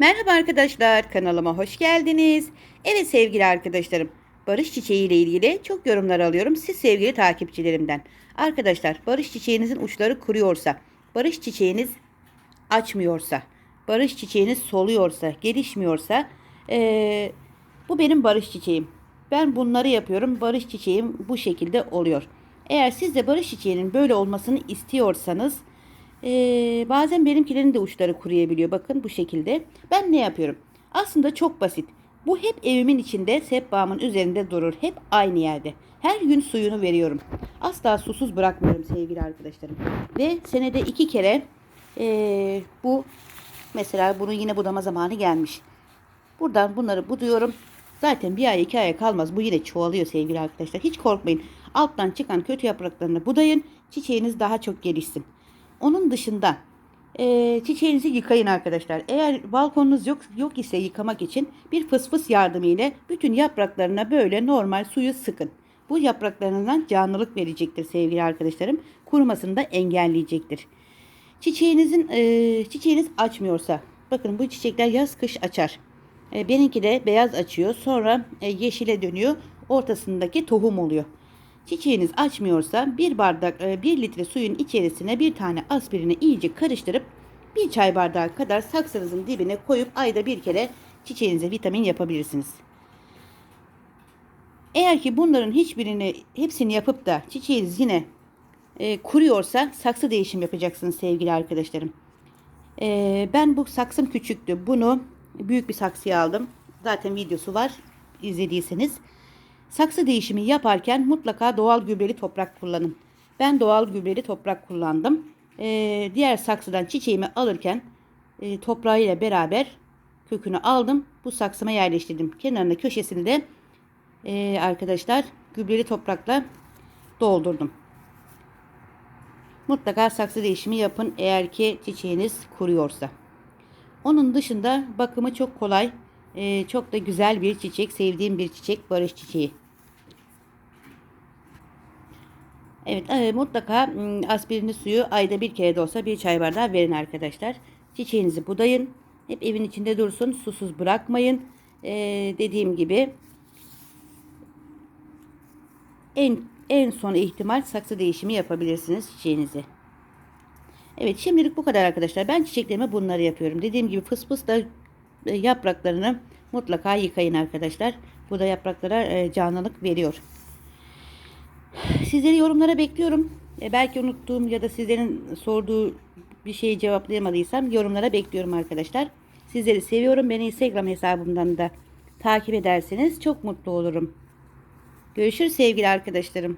Merhaba arkadaşlar, kanalıma hoş geldiniz. Evet sevgili arkadaşlarım, barış çiçeği ile ilgili çok yorumlar alıyorum siz sevgili takipçilerimden. Arkadaşlar, barış çiçeğinizin uçları kuruyorsa, barış çiçeğiniz açmıyorsa, barış çiçeğiniz soluyorsa, gelişmiyorsa, eee, bu benim barış çiçeğim. Ben bunları yapıyorum, barış çiçeğim bu şekilde oluyor. Eğer siz de barış çiçeğinin böyle olmasını istiyorsanız, ee, bazen benimkilerin de uçları kuruyabiliyor. Bakın bu şekilde. Ben ne yapıyorum? Aslında çok basit. Bu hep evimin içinde sehpamın üzerinde durur. Hep aynı yerde. Her gün suyunu veriyorum. Asla susuz bırakmıyorum sevgili arkadaşlarım. Ve senede iki kere ee, bu mesela bunun yine budama zamanı gelmiş. Buradan bunları buduyorum. Zaten bir ay iki aya kalmaz. Bu yine çoğalıyor sevgili arkadaşlar. Hiç korkmayın. Alttan çıkan kötü yapraklarını budayın. Çiçeğiniz daha çok gelişsin. Onun dışında e, çiçeğinizi yıkayın arkadaşlar. Eğer balkonunuz yok yok ise yıkamak için bir fısfıs yardımıyla bütün yapraklarına böyle normal suyu sıkın. Bu yapraklarından canlılık verecektir sevgili arkadaşlarım. Kurumasını da engelleyecektir. Çiçeğinizin e, çiçeğiniz açmıyorsa bakın bu çiçekler yaz kış açar. E, benimki de beyaz açıyor. Sonra e, yeşile dönüyor. Ortasındaki tohum oluyor. Çiçeğiniz açmıyorsa bir bardak e, bir litre suyun içerisine bir tane aspirini iyice karıştırıp bir çay bardağı kadar saksınızın dibine koyup ayda bir kere çiçeğinize vitamin yapabilirsiniz. Eğer ki bunların hiçbirini hepsini yapıp da çiçeğiniz yine e, kuruyorsa saksı değişim yapacaksınız sevgili arkadaşlarım. E, ben bu saksım küçüktü. Bunu büyük bir saksıya aldım. Zaten videosu var izlediyseniz. Saksı değişimi yaparken mutlaka doğal gübreli toprak kullanın. Ben doğal gübreli toprak kullandım. Ee, diğer saksıdan çiçeğimi alırken e, toprağıyla beraber kökünü aldım. Bu saksıma yerleştirdim. Kenarına köşesini de e, arkadaşlar gübreli toprakla doldurdum. Mutlaka saksı değişimi yapın eğer ki çiçeğiniz kuruyorsa. Onun dışında bakımı çok kolay. Ee, çok da güzel bir çiçek. Sevdiğim bir çiçek. Barış çiçeği. Evet e, mutlaka aspirinli suyu ayda bir kere de olsa bir çay bardağı verin arkadaşlar. Çiçeğinizi budayın. Hep evin içinde dursun. Susuz bırakmayın. Ee, dediğim gibi en en son ihtimal saksı değişimi yapabilirsiniz çiçeğinizi. Evet şimdilik bu kadar arkadaşlar. Ben çiçeklerime bunları yapıyorum. Dediğim gibi fıs fıs da e, yapraklarını mutlaka yıkayın arkadaşlar. Bu da yapraklara e, canlılık veriyor. Sizleri yorumlara bekliyorum. E, belki unuttuğum ya da sizlerin sorduğu bir şeyi cevaplayamadıysam yorumlara bekliyorum arkadaşlar. Sizleri seviyorum. Beni Instagram hesabımdan da takip ederseniz çok mutlu olurum. Görüşürüz sevgili arkadaşlarım.